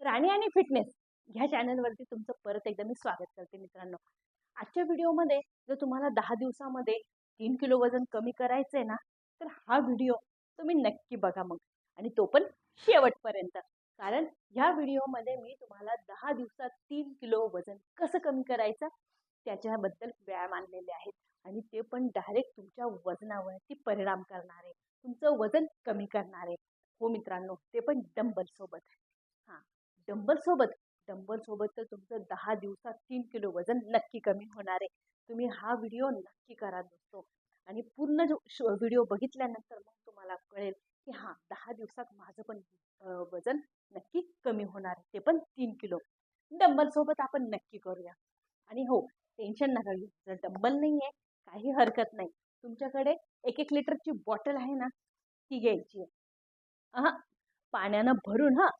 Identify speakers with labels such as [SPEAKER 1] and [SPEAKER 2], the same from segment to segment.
[SPEAKER 1] राणी आणि फिटनेस ह्या चॅनलवरती तुमचं परत एकदा मी स्वागत करते मित्रांनो. आजच्या व्हिडिओमध्ये जर तुम्हाला दहा दिवसामध्ये तीन किलो वजन कमी करायचं आहे ना तर हा व्हिडिओ तुम्ही नक्की बघा मग. आणि तो पण शेवटपर्यंत. कारण ह्या व्हिडिओमध्ये मी तुम्हाला दहा दिवसात तीन किलो वजन कसं कमी करायचं त्याच्याबद्दल व्यायाम आणलेले आहेत. आणि ते पण डायरेक्ट तुमच्या वजनावरती परिणाम करणारे तुमचं वजन कमी करणारे हो मित्रांनो ते पण डंबल सोबत. हां. डंबल सोबत डंबल सोबत तर तुमचं दहा दिवसात तीन किलो वजन नक्की कमी होणार आहे. तुम्ही हा व्हिडिओ नक्की करा दोस्तो. आणि पूर्ण जो व्हिडिओ बघितल्यानंतर मग तुम्हाला कळेल की हां दहा दिवसात माझं पण वजन नक्की कमी होणार आहे. ते पण तीन किलो. डंबल सोबत आपण नक्की करूया. आणि हो टेन्शन नका घेऊ. जर डंबल नाही आहे काही हरकत नाही. तुमच्याकडे एक एक लिटरची बॉटल आहे ना ती घ्यायची आहे. हां पाण्यानं भरून हां.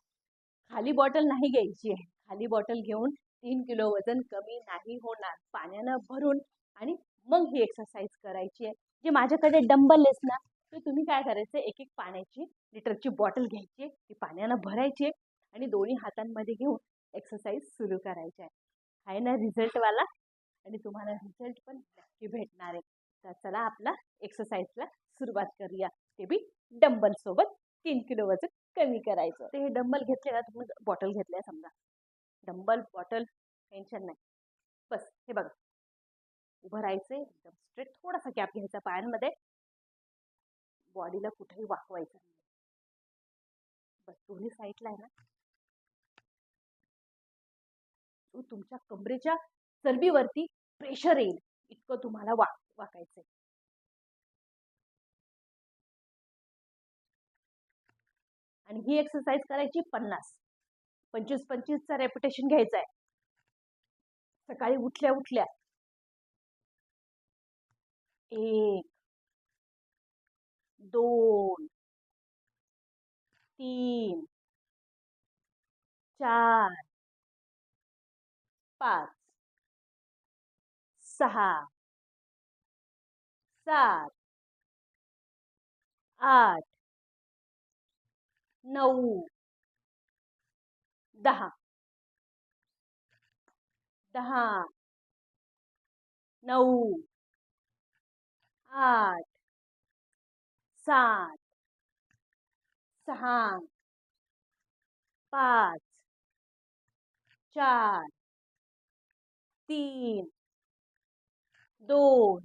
[SPEAKER 1] खाली बॉटल नाही घ्यायची आहे. खाली बॉटल घेऊन तीन किलो वजन कमी नाही होणार. पाण्यानं भरून आणि मग ही एक्सरसाइज करायची आहे. जे माझ्याकडे डंबल आहेस ना तर तुम्ही काय करायचं एक एक पाण्याची लिटरची बॉटल घ्यायची आहे. ती पाण्यानं भरायची आहे आणि दोन्ही हातांमध्ये घेऊन एक्सरसाइज सुरू करायची आहे. आहे ना रिझल्टवाला आणि तुम्हाला रिझल्ट पण नक्की भेटणार आहे. तर चला आपला एक्सरसाइजला सुरुवात करूया. ते बी डंबल सोबत तीन किलो वजन कमी करायचं. ते हे डंबल घेतले ना तुम्ही बॉटल घेतल्या समजा. डंबल बॉटल टेन्शन नाही. बस हे बघा. उभं राहायचं एकदम स्ट्रेट थोडासा गॅप घ्यायचा पायांमध्ये. बॉडीला कुठेही वाकवायचं नाही. बस दोन्ही साईडला आहे ना. जो तुमच्या कमरेच्या चरबीवरती प्रेशर येईल इतकं तुम्हाला वाक वाकायचंय. आणि ही एक्सरसाइज करायची पन्नास. पंचवीस पंचवीसचा रेप्युटेशन घ्यायचा आहे सकाळी उठल्या उठल्या. एक दोन तीन चार पाच सहा सात आठ नऊ. दहा. दहा. नऊ. आठ. सात. सहा. पाच. चार. तीन. दोन.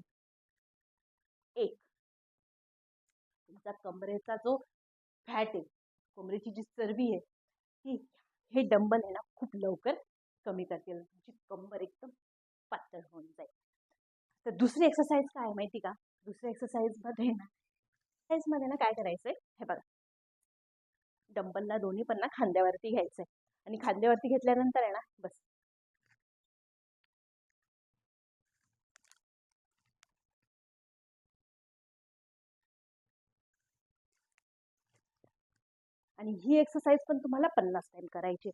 [SPEAKER 1] एक. तुमचा कमरेचा जो फॅट आहे कमरेची जी चरबी आहे ती हे डंबल आहे ना खूप लवकर कमी करतील. तुमची कंबर एकदम पातळ होऊन जाईल. तर दुसरी एक्सरसाइज काय आहे माहिती का? दुसऱ्या एक्सरसाइजमध्ये ना एक्सरसाइजमध्ये ना काय करायचं आहे हे बघा. डंबलला दोन्ही पण ना खांद्यावरती घ्यायचं आहे आणि खांद्यावरती घेतल्यानंतर आहे ना बस. आणि ही एक्सरसाइज पण तुम्हाला पन्नास टाइम करायची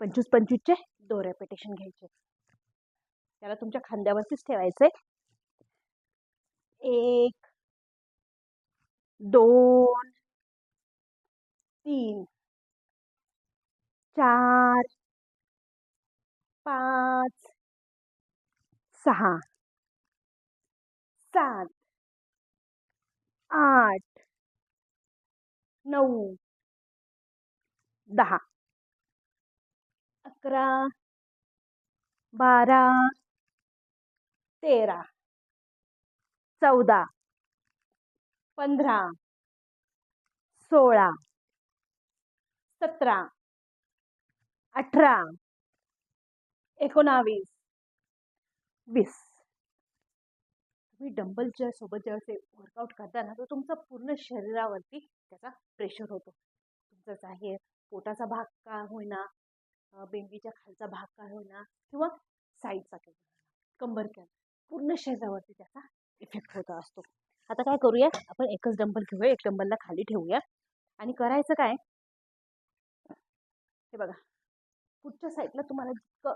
[SPEAKER 1] पंचवीस पंचवीसचे दो रेपिटेशन घ्यायचे. त्याला तुमच्या खांद्यावरतीच ठेवायचंय. एक दोन तीन चार पाच सहा सात आठ नऊ दहा. अकरा बारा तेरा. चौदा. पंधरा. सोळा. सतरा. अठरा. एकोणावीस. वीस. तुम्ही डंबलच्या सोबत जेव्हा वर्कआउट करता ना तर तुमचं पूर्ण शरीरावरती त्याचा प्रेशर होतो. तुमचं जाहीर पोटाचा भाग का होईना बेंबीच्या खालचा भाग का होईना किंवा साईडचा काय कंबर कॅन पूर्ण शरीरावरती त्याचा इफेक्ट होत असतो. आता काय करूया आपण एकच डंबल घेऊया एक डंबलला खाली ठेवूया. आणि करायचं काय? हे बघा. पुढच्या साईडला तुम्हाला जितकं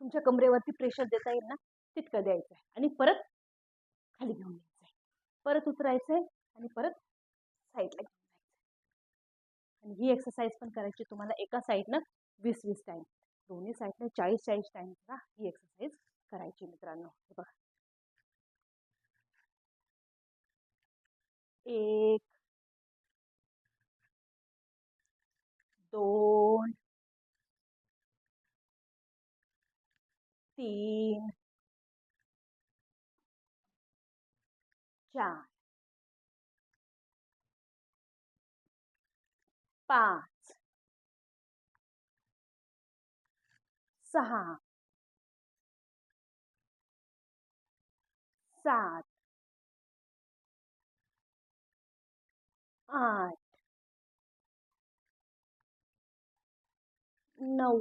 [SPEAKER 1] तुमच्या कमरेवरती प्रेशर देता येईल ना तितकं द्यायचं आहे. आणि परत खाली घेऊन यायचं आहे. परत उतरायचं आहे आणि परत साईडला घेऊन आणि ही एक्सरसाइज पण करायची तुम्हाला एका साईडनं वीस वीस टाईम दोन्ही साईडनं चाळीस चाळीस टाईम करा ही एक्सरसाइज करायची मित्रांनो. हे बघा. एक दोन तीन चार. पाच. सहा. सात. आठ. नऊ.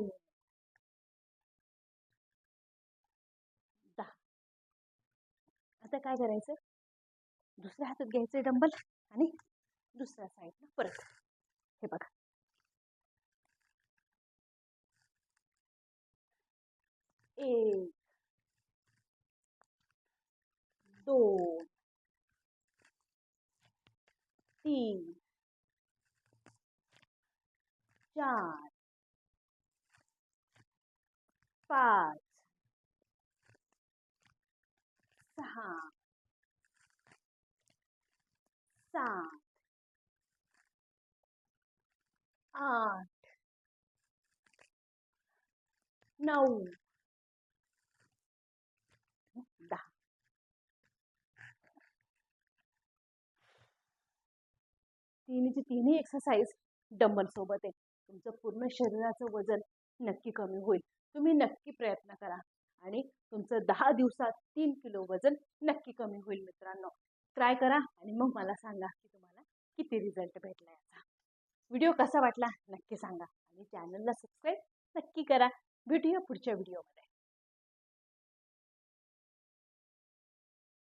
[SPEAKER 1] दहा. आता काय करायचं? दुसऱ्या हातात घ्यायचं डंबल आणि दुसऱ्या साईडला परत. हे बघा एक दोन तीन चार पाच सहा सात आठ नऊ दहा तिन्हीची तिन्ही एक्सरसाइज डंबल सोबत आहे. तुमचं पूर्ण शरीराचं वजन नक्की कमी होईल. तुम्ही नक्की प्रयत्न करा. आणि तुमचं दहा दिवसात तीन किलो वजन नक्की कमी होईल मित्रांनो. ट्राय करा आणि मग मला सांगा की तुम्हाला किती रिझल्ट भेटला याचा. व्हिडिओ कसा वाटला नक्की सांगा आणि चॅनलला सबस्क्राईब नक्की करा. भेटूया पुढच्या व्हिडिओमध्ये.